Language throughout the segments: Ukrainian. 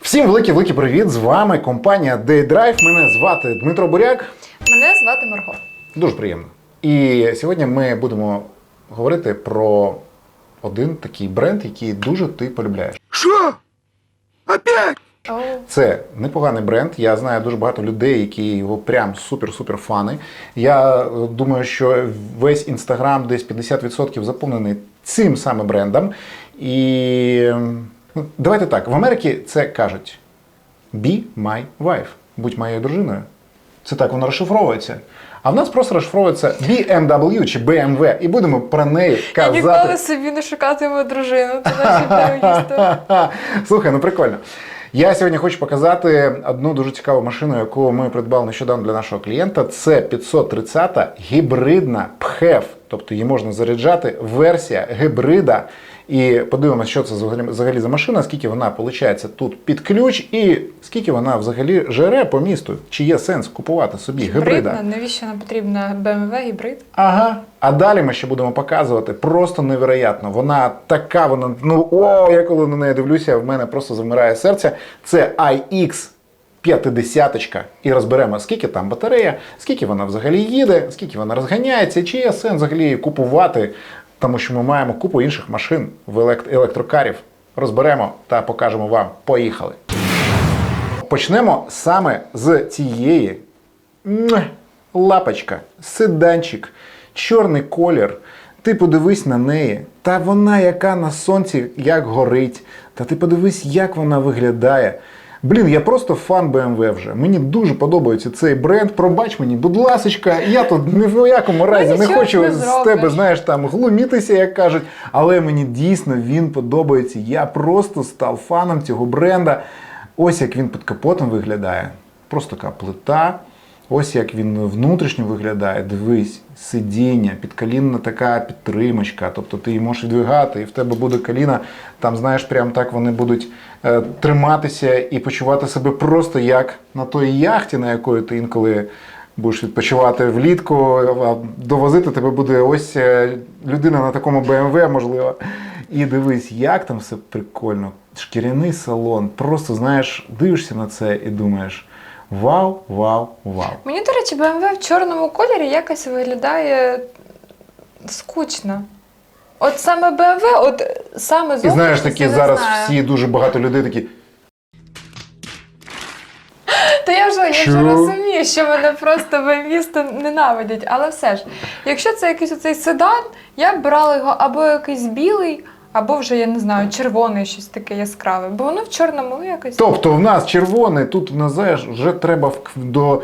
Всім великий великий привіт! З вами компанія DayDrive. Мене звати Дмитро Буряк. Мене звати Марго. Дуже приємно. І сьогодні ми будемо говорити про один такий бренд, який дуже ти полюбляєш. Что? Опять? Це непоганий бренд. Я знаю дуже багато людей, які його прям супер-супер фани. Я думаю, що весь інстаграм десь 50% заповнений цим саме брендом. І ем, ну, давайте так: в Америці це кажуть Be my wife. Будь моєю дружиною. Це так воно розшифровується. А в нас просто розшифровується BMW чи BMW, і будемо про неї я казати. ніколи собі не шукатиму дружину. Це наші. Слухай, ну прикольно. Я сьогодні хочу показати одну дуже цікаву машину, яку ми придбали нещодавно для нашого клієнта. Це 530 гібридна ПХЕВ. Тобто її можна заряджати версія гібрида. І подивимося, що це взагалі, за машина, скільки вона виходить тут під ключ, і скільки вона взагалі жере по місту. Чи є сенс купувати собі гібрида? Навіщо нам потрібна BMW гібрид? Ага. А далі ми ще будемо показувати просто невероятно. Вона така, вона ну о, я коли на неї дивлюся, в мене просто замирає серце. Це iX 50 і розберемо, скільки там батарея, скільки вона взагалі їде, скільки вона розганяється, чи є сенс взагалі купувати, тому що ми маємо купу інших машин в елект- електрокарів. Розберемо та покажемо вам. Поїхали. Почнемо саме з цієї Лапочка, седанчик, чорний колір. Ти подивись на неї. Та вона яка на сонці як горить. Та ти подивись, як вона виглядає. Блін, я просто фан BMW вже. Мені дуже подобається цей бренд. Пробач мені, будь ласочка, я тут ні в якому разі не хочу не з зробиш. тебе, знаєш, там глумітися, як кажуть. Але мені дійсно він подобається. Я просто став фаном цього бренда. Ось як він під капотом виглядає. Просто така плита. Ось як він внутрішньо виглядає. Дивись, сидіння, підколінна така підтримочка. Тобто ти її можеш відвигати, і в тебе буде коліна. Там, знаєш, прям так вони будуть е, триматися і почувати себе просто як на той яхті, на якої ти інколи будеш відпочивати влітку, а довозити тебе буде ось е, людина на такому BMW, можливо. І дивись, як там все прикольно. Шкіряний салон. Просто знаєш, дивишся на це і думаєш: вау, вау, вау. Мені, до речі, BMW в чорному кольорі якось виглядає скучно. От саме BMW, от саме І знаєш, такі зараз знаю. всі дуже багато людей такі. Та я вже, я вже розумію, що мене просто BMW ненавидять. Але все ж, якщо це якийсь оцей седан, я б брала його або якийсь білий, або вже, я не знаю, червоний, щось таке яскраве. Бо воно в чорному якось. Тобто в нас червоний, тут в нас знаєш, вже треба в- до.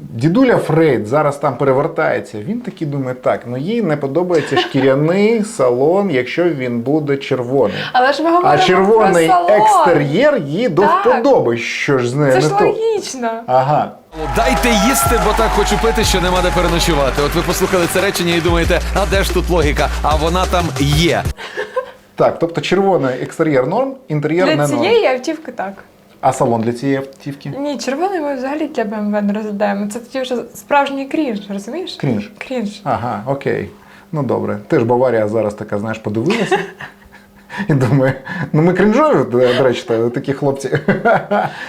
Дідуля Фрейд зараз там перевертається. Він такий думає, так, ну їй не подобається шкіряний салон, якщо він буде червоний. Але ж ми говоримо А червоний про салон. екстер'єр їй до Так. вподоби. Що ж з нею Це не ж то? логічно. Ага. Дайте їсти, бо так хочу пити, що нема де переночувати. От ви послухали це речення і думаєте, а де ж тут логіка? А вона там є. Так, тобто червоний екстер'єр норм, інтер'єр Для не норм. цієї автівки так. А салон для цієї автівки? Ні, червоний ми взагалі для BMW не розглядаємо. Це тоді вже справжній крінж, розумієш? Крінж. Крінж. Ага, окей. Ну добре. Теж Баварія зараз така, знаєш, подивилася. І думає, ну ми крінжові, до речі, такі хлопці.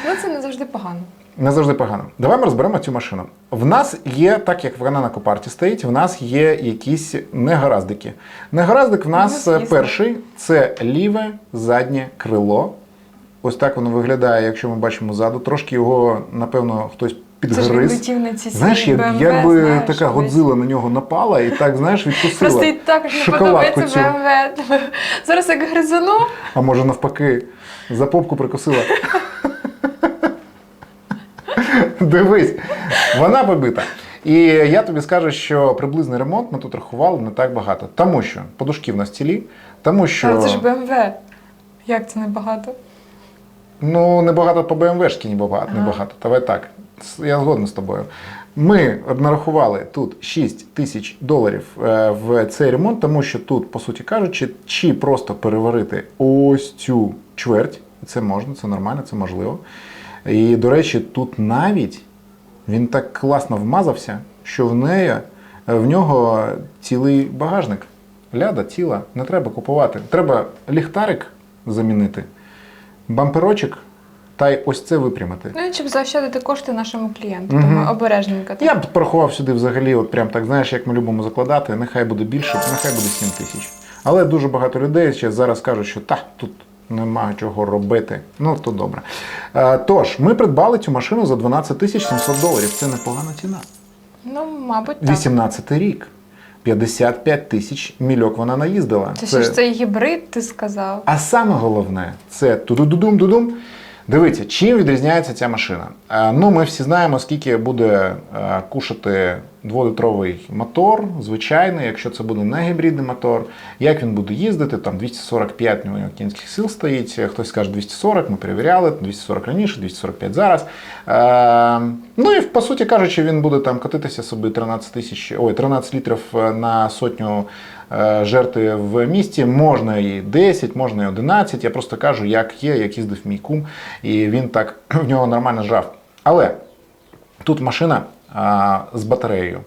Ну це не завжди погано. Не завжди погано. Давай ми розберемо цю машину. В нас є, так як вона на копарті стоїть, в нас є якісь негараздики. Негараздик в нас Ну, перший це ліве заднє крило. Ось так воно виглядає, якщо ми бачимо ззаду. Трошки його, напевно, хтось Це ж підгриз. на ці Знаєш, як, BMW, якби знаєш, така весь. Годзила на нього напала і так, знаєш, відкусила. Просто і також не подобається. BMW. Зараз як гризану, А може навпаки, за попку прикусила. Дивись, вона побита. І я тобі скажу, що приблизний ремонт ми тут рахували не так багато. Тому що подушки в нас цілі, тому що Та це ж BMW. Як це небагато? ну небагато по БМВшки, ні багато, Ага. небагато. Давай так. Я згоден з тобою. Ми нарахували тут 6 тисяч доларів е, в цей ремонт, тому що тут, по суті кажучи, чи просто переварити ось цю чверть, це можна, це нормально, це можливо. І, до речі, тут навіть він так класно вмазався, що в неї в нього цілий багажник. Ляда ціла, не треба купувати. Треба ліхтарик замінити бамперочок та й ось це випрямити. Ну щоб заощадити кошти нашому клієнту, Мгм. тому обережненько. Я б порахував сюди взагалі, от прям так, знаєш, як ми любимо закладати, нехай буде більше, нехай буде 7 тисяч. Але дуже багато людей ще зараз кажуть, що та тут нема чого робити. Ну то добре. Е, тож, ми придбали цю машину за 12 тисяч 700 доларів. Це непогана ціна. Ну, мабуть, так. 18 рік. 55 тисяч мільок вона наїздила. Це ще ж цей гібрид, ти сказав. А саме головне це тудудудум-дудум. Дивіться, чим відрізняється ця машина. Е, Ну, ми всі знаємо, скільки буде е, кушати дволітровий мотор, звичайний, якщо це буде не гібридний мотор, як він буде їздити, там 245 у нього кінських сил стоїть, хтось скаже 240, ми перевіряли, 240 раніше, 245 зараз. Е, Ну і по суті кажучи, він буде там катитися собі 13 тисяч, ой, 13 літрів е, на сотню е, жерти в місті. Можна і 10, можна і 11. Я просто кажу, як є, як їздив мій кум, і він так в нього нормально жав. Але тут машина з батареєю.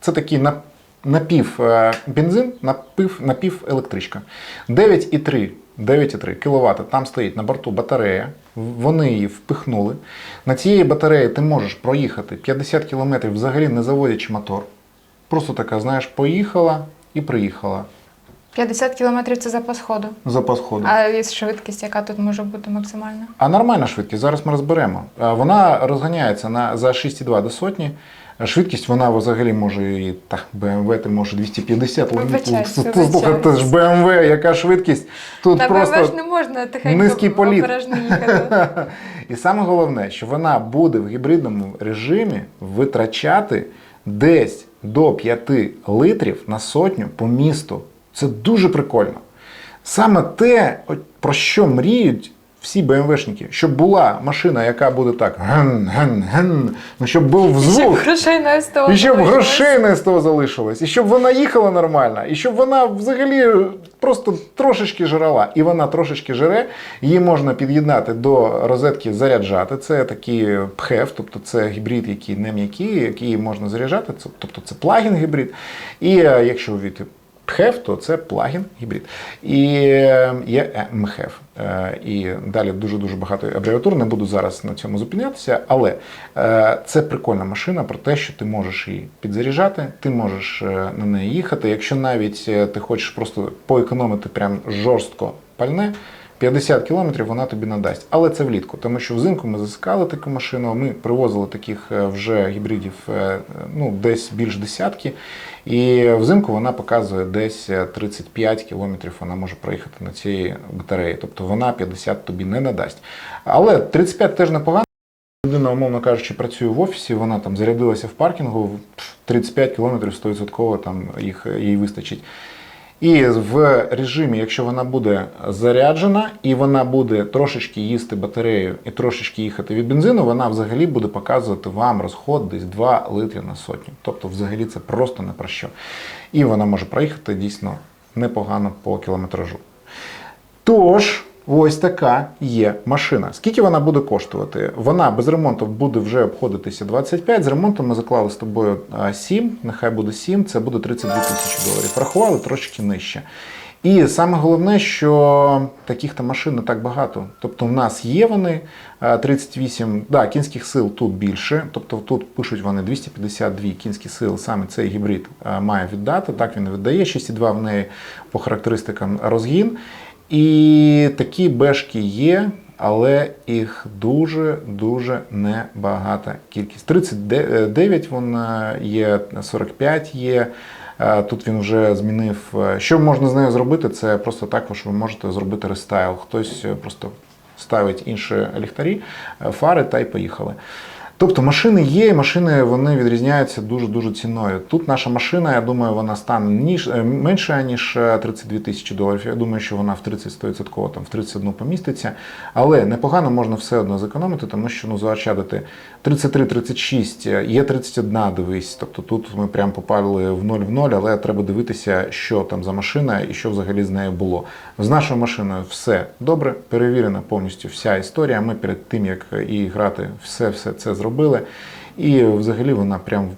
Це такий на- напів е, бензин, напів, напів електричка. 9,3 9,3 кВт там стоїть на борту батарея. Вони її впихнули. На цієї батареї ти можеш проїхати 50 км взагалі не заводячи мотор. Просто така, знаєш, поїхала і приїхала. 50 кілометрів це запас ходу. Запас ходу. А і швидкість, яка тут може бути максимальна? А нормальна швидкість, зараз ми розберемо. Вона розганяється на, за 6,2 до сотні. Швидкість вона взагалі може і так, BMW ти може 250 Слухай, це ж BMW, яка швидкість. Тут На просто БМВ ж не можна тихенько низький політ. їхати. І саме головне, що вона буде в гібридному режимі витрачати десь до 5 литрів на сотню по місту. Це дуже прикольно. Саме те, про що мріють всі БМВшники, щоб була машина, яка буде так ген, ген, ген, ну щоб був І щоб грошей на СТО. І щоб грошей на СТО залишилось, і щоб вона їхала нормально, і щоб вона взагалі просто трошечки жрала. І вона трошечки жре, її можна під'єднати до розетки заряджати. Це такий пхев, тобто це гібрид, який не м'який, який можна заряджати. Тобто це плагін гібрид. І е, якщо ввійти ПХЕВ, то це плагін гібрид. І е, є МХЕВ. Е, І далі дуже-дуже багато абревіатур, не буду зараз на цьому зупинятися, але е, це прикольна машина про те, що ти можеш її підзаряджати, ти можеш е, на неї їхати. Якщо навіть е, ти хочеш просто поекономити прям жорстко пальне, 50 кілометрів вона тобі надасть. Але це влітку, тому що взимку ми засикали таку машину, ми привозили таких е, вже гібридів е, ну, десь більш десятки. І взимку вона показує десь е, 35 кілометрів вона може проїхати на цій батареї. Тобто вона 50 тобі не надасть. Але 35 теж непогано. Людина, умовно кажучи, працює в офісі, вона там зарядилася в паркінгу, 35 кілометрів 100% там їх, їй вистачить. І в режимі, якщо вона буде заряджена і вона буде трошечки їсти батарею і трошечки їхати від бензину, вона взагалі буде показувати вам розход десь 2 литри на сотню. Тобто, взагалі це просто не про що. І вона може проїхати дійсно непогано по кілометражу. Тож, ось така є машина. Скільки вона буде коштувати? Вона без ремонту буде вже обходитися 25. З ремонтом ми заклали з тобою 7, нехай буде 7, це буде 32 тисячі доларів. Рахували трошки нижче. І саме головне, що таких то машин не так багато. Тобто в нас є вони 38, да, кінських сил тут більше. Тобто тут пишуть вони 252 кінські сили, саме цей гібрид має віддати. Так він віддає. 6,2 в неї по характеристикам розгін. І такі бешки є, але їх дуже-дуже небагата кількість. 39 вона є, 45 є. Тут він вже змінив. е, Що можна з нею зробити? Це просто також ви можете зробити рестайл. Хтось е, просто ставить інші ліхтарі, е, фари та й поїхали. Тобто машини є, і машини вони відрізняються дуже-дуже ціною. Тут наша машина, я думаю, вона стане ніж, е, менше, ніж е, 32 тисячі доларів. Я думаю, що вона в 30 100%, там в 31 поміститься. Але непогано можна все одно зекономити, тому що ну, заощадити 33-36, е, є 31, дивись. Тобто тут ми прям попали в 0 в 0, але треба дивитися, що там за машина і що взагалі з нею було. З нашою машиною все добре, перевірена повністю вся історія. Ми перед тим, як і грати, все, все це зробили. І взагалі вона прям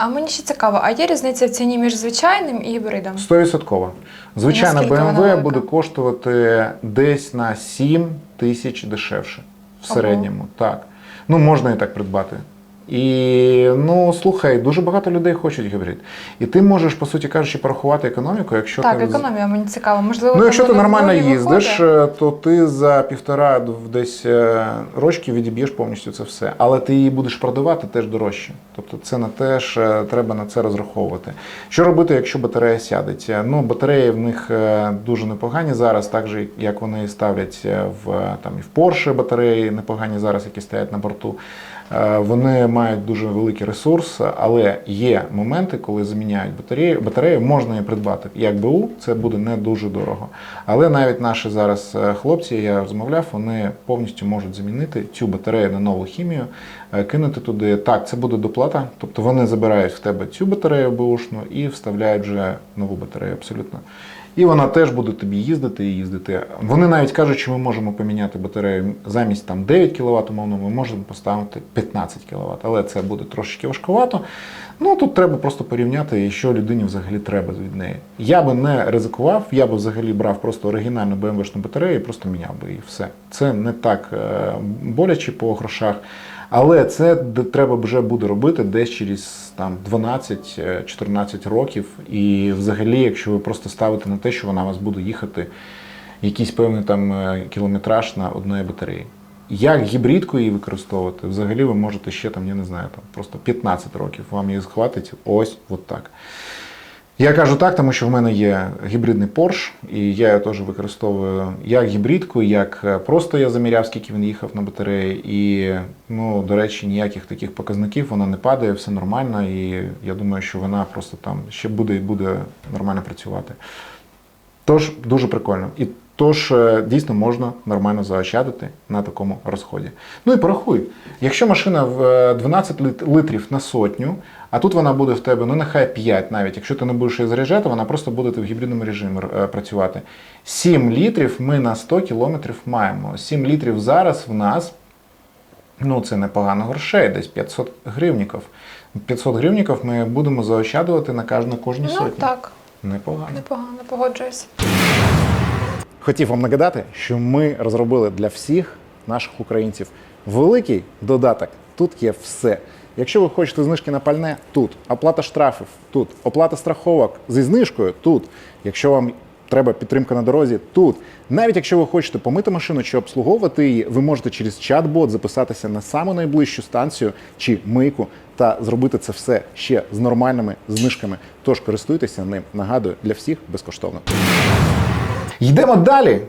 А мені ще цікаво, а є різниця в ціні між звичайним і гібридом? 100%. Звичайна BMW буде коштувати десь на 7 тисяч дешевше в середньому. Так. Ну, можна і так придбати. І ну слухай, дуже багато людей хочуть гібрид. І ти можеш, по суті кажучи, порахувати економіку, якщо Так, ти економія мені цікаво. Можливо, Ну, якщо ти нормально їздиш, виходить? е, то ти за півтора десь е, рочки відіб'єш повністю це все. Але ти її будеш продавати теж дорожче. Тобто це на теж е, треба на це розраховувати. Що робити, якщо батарея сядеть? Е, Ну, батареї в них дуже непогані зараз, так же як вони ставлять е, в там і в Porsche батареї непогані зараз, які стоять на борту. Е, Вони мають дуже великий ресурс, але є моменти, коли заміняють батарею. Батарею можна її придбати. Як БУ, це буде не дуже дорого. Але навіть наші зараз е, хлопці, я розмовляв, вони повністю можуть замінити цю батарею на нову хімію, е, кинути туди. Так, це буде доплата. Тобто вони забирають в тебе цю батарею БУшну і вставляють вже нову батарею абсолютно. І вона теж буде тобі їздити і їздити. Вони навіть кажуть, що ми можемо поміняти батарею замість там 9 кВт, умовно, ми можемо поставити 15 кВт, але це буде трошечки важкувато. Ну тут треба просто порівняти, що людині взагалі треба від неї. Я би не ризикував, я би взагалі брав просто оригінальну BMW-шну батарею і просто міняв би її. Все. Це не так е, боляче по грошах. Але це треба вже буде робити десь через там 12-14 років. І взагалі, якщо ви просто ставите на те, що вона у вас буде їхати якийсь певний там е, кілометраж на одної батареї. Як гібридку її використовувати, взагалі ви можете ще там, я не знаю, там просто 15 років вам її схватить ось от так. Я кажу так, тому що в мене є гібридний Porsche, і я його теж використовую як гібридку, як е, просто я заміряв, скільки він їхав на батареї. І, ну, до речі, ніяких таких показників вона не падає, все нормально. І я думаю, що вона просто там ще буде і буде нормально працювати. Тож дуже прикольно. І тож е, дійсно можна нормально заощадити на такому розході. Ну і порахуй, якщо машина в е, 12 литрів на сотню, а тут вона буде в тебе, ну нехай 5 навіть. Якщо ти не будеш її заряджати, вона просто буде в гібридному режимі е, працювати. 7 літрів ми на 100 кілометрів маємо. 7 літрів зараз в нас Ну, це непогано грошей, десь 500 гривніків. 500 гривніків ми будемо заощаджувати на кожну кожну Ну сотню. так, Непогано. непогано, погоджуюсь. Хотів вам нагадати, що ми розробили для всіх наших українців великий додаток. Тут є все. Якщо ви хочете знижки на пальне, тут оплата штрафів, тут оплата страховок зі знижкою, тут. Якщо вам треба підтримка на дорозі, тут. Навіть якщо ви хочете помити машину чи обслуговувати її, ви можете через чат-бот записатися на саму найближчу станцію чи мийку та зробити це все ще з нормальними знижками. Тож користуйтеся ним. Нагадую, для всіх безкоштовно. Йдемо далі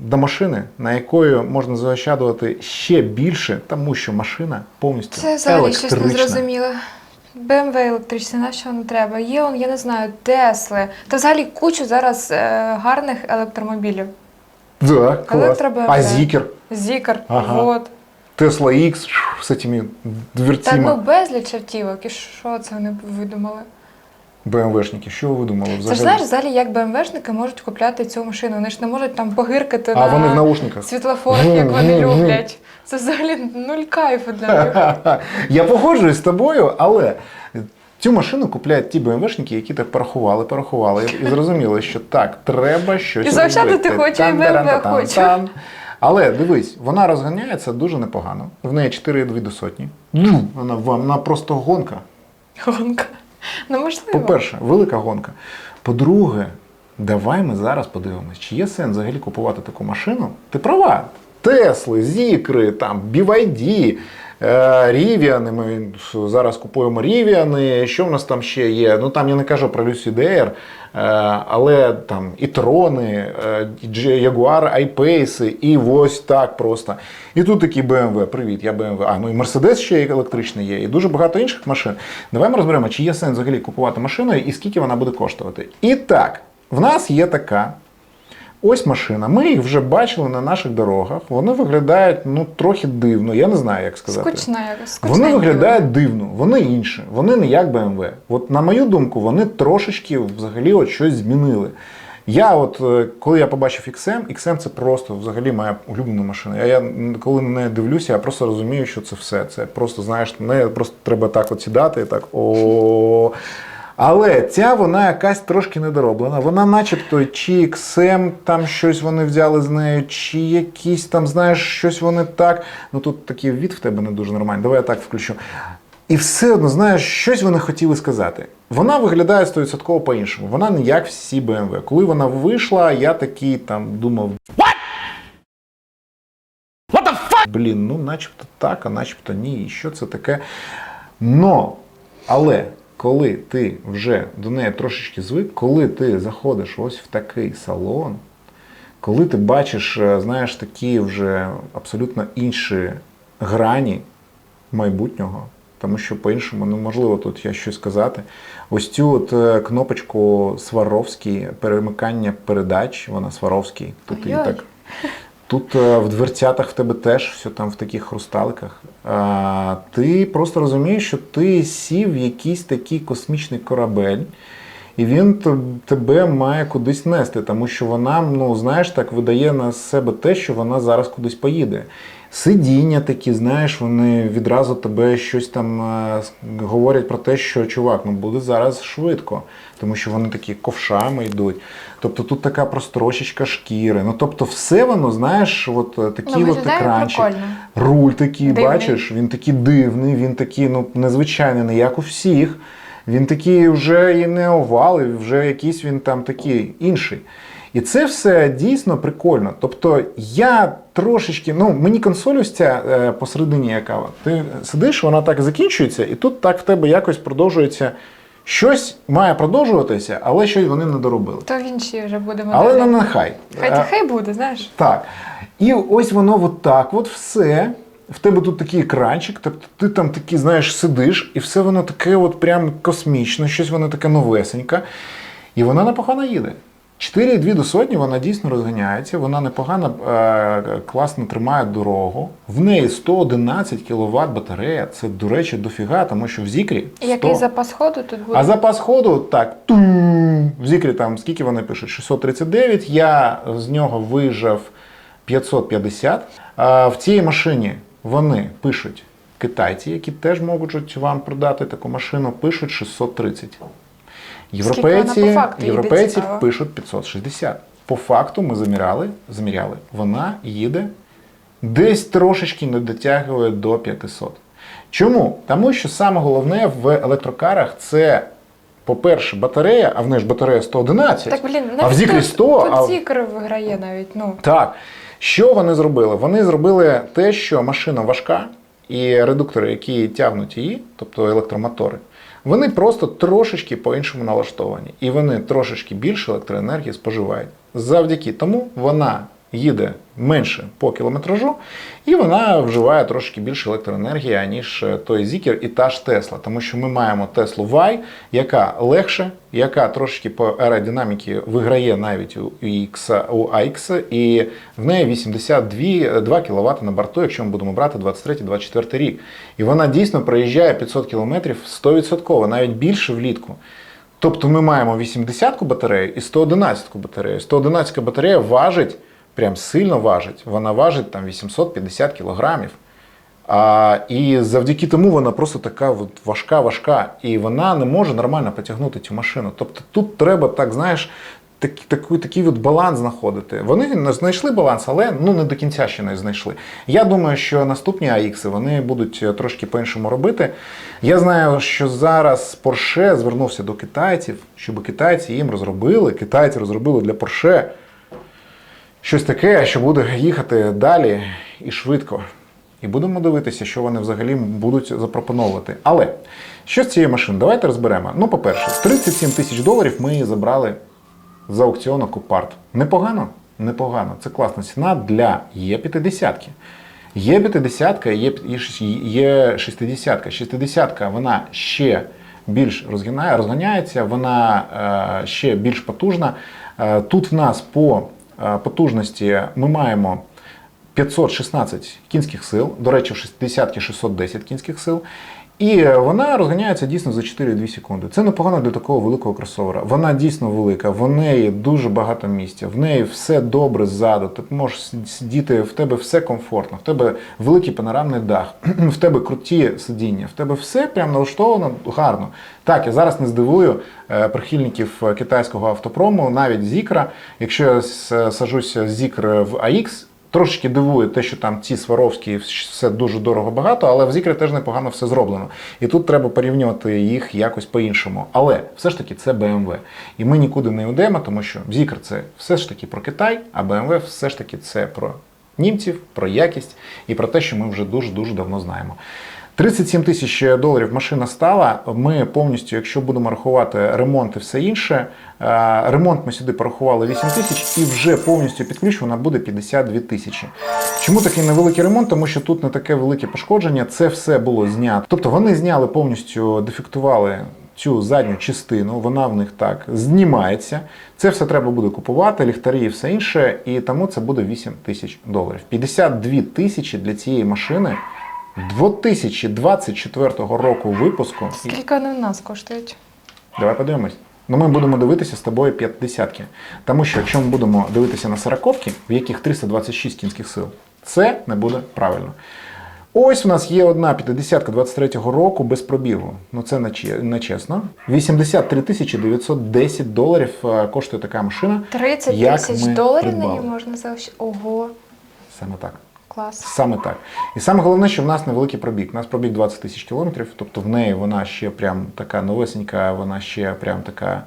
до машини, на якою можна заощаджувати ще більше, тому що машина повністю Це взагалі щось електрична. незрозуміле. BMW електричне, на що воно треба? Є он, я не знаю, Тесли. Та взагалі кучу зараз е, гарних електромобілів. Да, клас. Електро-BMW. А Зікер, Зікар, Ага. вот. Tesla X з цими Та дверцями. ну безліч автівок. І що це вони видумали? БМВшники, що ви думали Це взагалі? ж знаєш, взагалі, як БМВшники можуть купляти цю машину. Вони ж не можуть там погиркати а на вони в наушниках. світлофорах, як вони люблять. Це взагалі нуль кайфу для них. Я погоджуюсь з тобою, але цю машину купляють ті БМВшники, які так порахували, порахували і зрозуміли, що так, треба щось І заощадити робити. хочу, і BMW Тан-таран-та-тан. Але дивись, вона розганяється дуже непогано. В неї 4,2 до сотні. Вона, вона просто гонка. Гонка. Ну можливо. По-перше, велика гонка. По-друге, давай ми зараз подивимось, чи є сенс взагалі купувати таку машину. Ти права. Тесли, Зікри, там, BYD, Рівіани. Ми зараз купуємо Рівіани. Що в нас там ще є? Ну там я не кажу про DR, е, але там і трони, е, і Jaguar I-Pace, і ось так просто. І тут такий BMW. Привіт, я BMW. А, ну і Mercedes ще електричний є, і дуже багато інших машин. Давай ми розберемо, чи є сенс взагалі купувати машину і скільки вона буде коштувати. І так, в нас є така. Ось машина. Ми їх вже бачили на наших дорогах. Вони виглядають ну трохи дивно. Я не знаю, як сказати. Скучна якось. Вони виглядають дивно, вони інші, вони не як BMW. От на мою думку, вони трошечки взагалі от щось змінили. Я от е, коли я побачив XM, XM це просто взагалі моя улюблена машина. Я, я коли на неї дивлюся, я просто розумію, що це все. Це просто, знаєш, не просто треба так от сідати і так о. Але ця вона якась трошки недороблена. Вона, начебто, чи XM, там щось вони взяли з нею, чи якісь там, знаєш, щось вони так. Ну тут такий від в тебе не дуже нормальний. Давай я так включу. І все одно, знаєш, щось вони хотіли сказати. Вона виглядає 100% по-іншому. Вона не як всі BMW. Коли вона вийшла, я такий там думав. What? What the fuck? Блін, ну начебто так, а начебто ні. І що це таке? Но, але коли ти вже до неї трошечки звик, коли ти заходиш ось в такий салон, коли ти бачиш, е, знаєш, такі вже абсолютно інші грані майбутнього, тому що по-іншому неможливо тут я щось сказати. Ось цю от е, кнопочку Сваровський, перемикання передач, вона Сваровський. Тут її так. Тут е, в дверцятах в тебе теж все там в таких хрусталиках. А, ти просто розумієш, що ти сів в якийсь такий космічний корабель, і він тебе має кудись нести, тому що вона, ну знаєш, так видає на себе те, що вона зараз кудись поїде. Сидіння такі, знаєш, вони відразу тебе щось там е, говорять про те, що чувак, ну буде зараз швидко, тому що вони такі ковшами йдуть. Тобто тут така прострочечка шкіри. Ну тобто, все воно, знаєш, от е, такий Ну, от екранчик. прикольно. Руль такий, Дивний. бачиш, він такий дивний, він такий, ну, незвичайний, не як у всіх. Він такий вже і не овал, і вже якийсь він там такий інший. І це все дійсно прикольно. Тобто я трошечки, ну мені консоль ось ця е, посередині яка. Ти сидиш, вона так закінчується, і тут так в тебе якось продовжується. Щось має продовжуватися, але щось вони не доробили. То в іншій вже будемо. Але не нехай. Хай, Е, хай буде, знаєш. так. І ось воно от так, от все. В тебе тут такий екранчик, тобто ти там такий, знаєш, сидиш, і все воно таке от прям космічне, щось воно таке новесеньке. І вона непогано їде. 4,2 до сотні вона дійсно розганяється, вона непогано е, класно тримає дорогу. В неї 111 кВт батарея. Це, до речі, дофіга, тому що в Зікрі. І який запас ходу тут буде? А запас ходу так. тум, В Зікрі там скільки вони пишуть? 639. Я з нього вижав 550. А в цій машині вони пишуть китайці, які теж можуть вам продати таку машину, пишуть 630. Європейці, факту європейці пишуть 560. По факту ми заміряли, заміряли. Вона їде десь трошечки не дотягує до 500. Чому? Тому що саме головне в електрокарах це, по-перше, батарея, а в неї ж батарея 111, Так, блін, а в Зікрі 100. Тут а в- Зікр виграє навіть, ну. так. Що вони зробили? Вони зробили те, що машина важка, і редуктори, які тягнуть її, тобто електромотори, вони просто трошечки по-іншому налаштовані. І вони трошечки більше електроенергії споживають. Завдяки тому вона їде менше по кілометражу, і вона вживає трошки більше електроенергії, аніж е, той Зікер і та ж Тесла. Тому що ми маємо Теслу Y, яка легше, яка трошки по аеродинаміки виграє навіть у X, у AX, і в неї 82 2 кВт на борту, якщо ми будемо брати 23-24 рік. І вона дійсно проїжджає 500 км 100%, навіть більше влітку. Тобто ми маємо 80-ку батарею і 111-ку батарею. 111-ка батарея важить, прям сильно важить. Вона важить там 850 кілограмів. А, і завдяки тому вона просто така от важка-важка, і вона не може нормально потягнути цю машину. Тобто тут треба, так знаєш, так, такий, такий от баланс знаходити. Вони не знайшли баланс, але ну не до кінця ще не знайшли. Я думаю, що наступні AX вони будуть е, трошки по-іншому робити. Я знаю, що зараз Porsche звернувся до китайців, щоб китайці їм розробили. Китайці розробили для Porsche щось таке, що буде їхати далі і швидко. І будемо дивитися, що вони взагалі будуть запропоновувати. Але що з цієї машини? Давайте розберемо. Ну, по-перше, 37 тисяч доларів ми її забрали з аукціону Купарт. Непогано? Непогано. Це класна ціна для Є50. Є50 є 60. 60 вона ще більш розгинає, розганяється, вона е, ще більш потужна. Е, тут в нас по потужності ми маємо 516 кінських сил, до речі, в 60 610 кінських сил. І вона розганяється дійсно за 4,2 секунди. Це непогано для такого великого кросовера. Вона дійсно велика, в неї дуже багато місця, в неї все добре ззаду. Ти можеш сидіти, в тебе все комфортно, в тебе великий панорамний дах, в тебе круті сидіння, в тебе все прям налаштовано гарно. Так, я зараз не здивую е, прихильників китайського автопрому, навіть Зікра. Якщо я сажуся Зікр в AX, Трошечки дивує те, що там ці Сваровські все дуже дорого багато, але в Зікрі теж непогано все зроблено. І тут треба порівнювати їх якось по-іншому. Але все ж таки це BMW. І ми нікуди не йдемо, тому що Зікр це все ж таки про Китай, а BMW все ж таки це про німців, про якість і про те, що ми вже дуже-дуже давно знаємо. 37 тисяч доларів машина стала. Ми повністю, якщо будемо рахувати ремонт і все інше, е, ремонт ми сюди порахували 8 тисяч і вже повністю під ключ вона буде 52 тисячі. Чому такий невеликий ремонт? Тому що тут не таке велике пошкодження, це все було знято. Тобто вони зняли повністю, дефектували цю задню частину, вона в них так знімається. Це все треба буде купувати, ліхтарі і все інше, і тому це буде 8 тисяч доларів. 52 тисячі для цієї машини 2024 року випуску. Скільки вони в нас коштують? Давай подивимось. Ну, ми будемо дивитися з тобою 50 Тому що якщо ми будемо дивитися на сороковки, в яких 326 кінських сил, це не буде правильно. Ось у нас є одна 50 23-го року без пробігу. Ну це не чесно. 83 тисячі 910 доларів е, коштує така машина. 30 тисяч доларів на ній можна заощадити. Ого, Саме так. Клас. Саме так. І саме головне, що в нас невеликий пробіг. У нас пробіг 20 тисяч кілометрів, тобто в неї вона ще прям така новесенька, вона ще прям така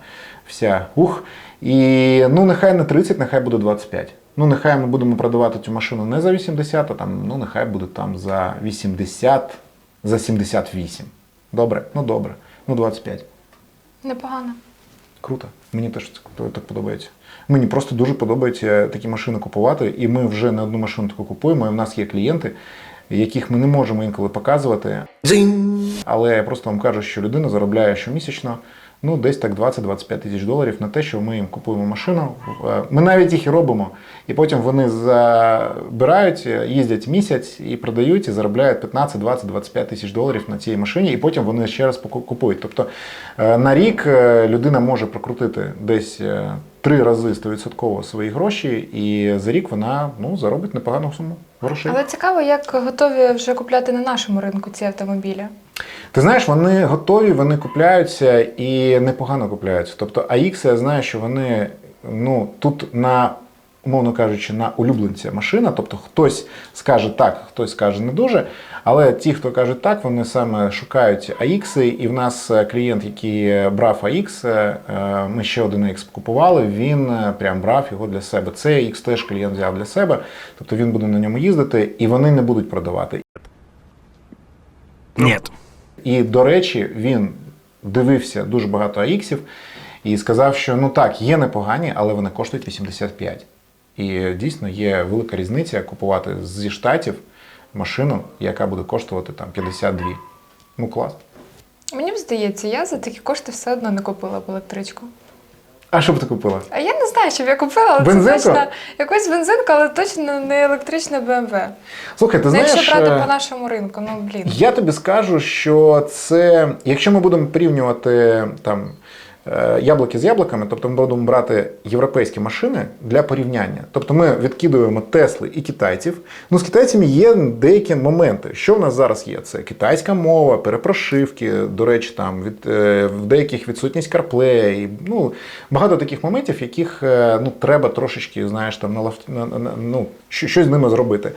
вся ух. І ну нехай не 30, нехай буде 25. Ну, нехай ми будемо продавати цю машину не за 80, а там, ну нехай буде там за 80, за 78. Добре, ну добре, ну 25. Непогано. Круто. Мені теж так подобається. Мені просто дуже подобається такі машини купувати, і ми вже не одну машину таку купуємо. І в нас є клієнти, яких ми не можемо інколи показувати. Але я просто вам кажу, що людина заробляє щомісячно ну, десь так 20-25 тисяч доларів на те, що ми їм купуємо машину. Е, Ми навіть їх і робимо. І потім вони забирають, їздять місяць і продають, і заробляють 15, 20, 25 тисяч доларів на цій машині, і потім вони ще раз купують. Тобто е, на рік е, людина може прокрутити десь е, три рази 100% свої гроші, і за рік вона ну, заробить непогану суму грошей. Але цікаво, як готові вже купляти на нашому ринку ці автомобілі. Ти знаєш, вони готові, вони купляються і непогано купляються. Тобто AX, я знаю, що вони ну, тут на, умовно кажучи, на улюбленця машина. Тобто хтось скаже так, хтось скаже не дуже. Але ті, хто каже так, вони саме шукають AX. І в нас е, клієнт, який брав AX, е, е, ми ще один AX купували, він е, прям брав його для себе. Цей AX теж клієнт взяв для себе, тобто він буде на ньому їздити, і вони не будуть продавати. Нет. І, до речі, він дивився дуже багато АІКсів і сказав, що ну так, є непогані, але вони коштують 85. І дійсно є велика різниця купувати зі штатів машину, яка буде коштувати там 52. Ну клас. Мені б здається, я за такі кошти все одно не купила б електричку. А що б ти купила? А я не знаю, що б я купила, але Бензинку? це точно якусь бензинку, але точно не електрична BMW. Слухай, ти Ну, знаєш. якщо брати е, по нашому ринку, ну блін. Я тобі скажу, що це, якщо ми будемо порівнювати там яблуки з яблуками, тобто ми будемо брати європейські машини для порівняння. Тобто ми відкидуємо Тесли і китайців. Ну, з китайцями є деякі моменти. Що в нас зараз є? Це китайська мова, перепрошивки, до речі, там від е, в деяких відсутність CarPlay, ну багато таких моментів, яких е, ну треба трошечки, знаєш, там налав... на- на- на- ну, щось з ними зробити.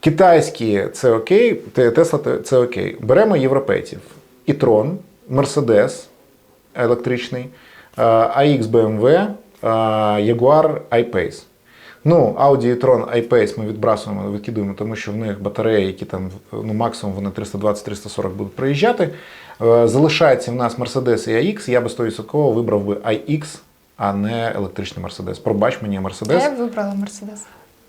Китайські це окей, Тесла це окей. Беремо європейців. e-tron, Mercedes електричний, е, AX BMW, е, Jaguar I-Pace. Ну, Audi e-tron I-Pace ми відбрасуємо, викидуємо, тому що в них батареї, які там ну, максимум вони 320-340 будуть проїжджати. Е, Залишається в нас Mercedes і AX. Я би 100% вибрав би iX, а не електричний Mercedes. Пробач мені А Mercedes. я б вибрала Мерседес.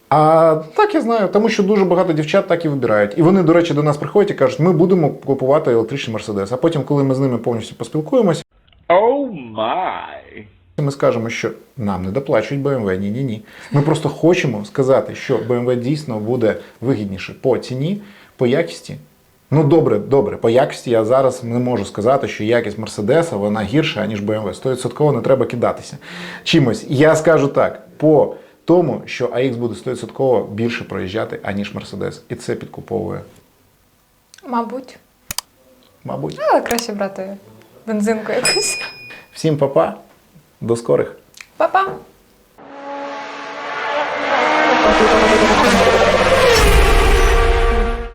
А так я знаю, тому що дуже багато дівчат так і вибирають. І вони, до речі, до нас приходять і кажуть, ми будемо купувати електричний Мерседес. А потім, коли ми з ними повністю поспілкуємося, Oh my. ми скажемо, що нам не доплачують BMW, ні, ні, ні. Ми просто хочемо сказати, що BMW дійсно буде вигідніше по ціні, по якісті Ну добре, добре. По якості я зараз не можу сказати, що якість Мерседеса вона гірша, ніж BMW. 100% не треба кидатися. Чимось. Я скажу так: по тому, що AX буде 100% більше проїжджати, аніж Мерседес. І це підкуповує. Мабуть. Мабуть. Але краще брати бензинку якусь. Всім па-па. До скорих. Па-па!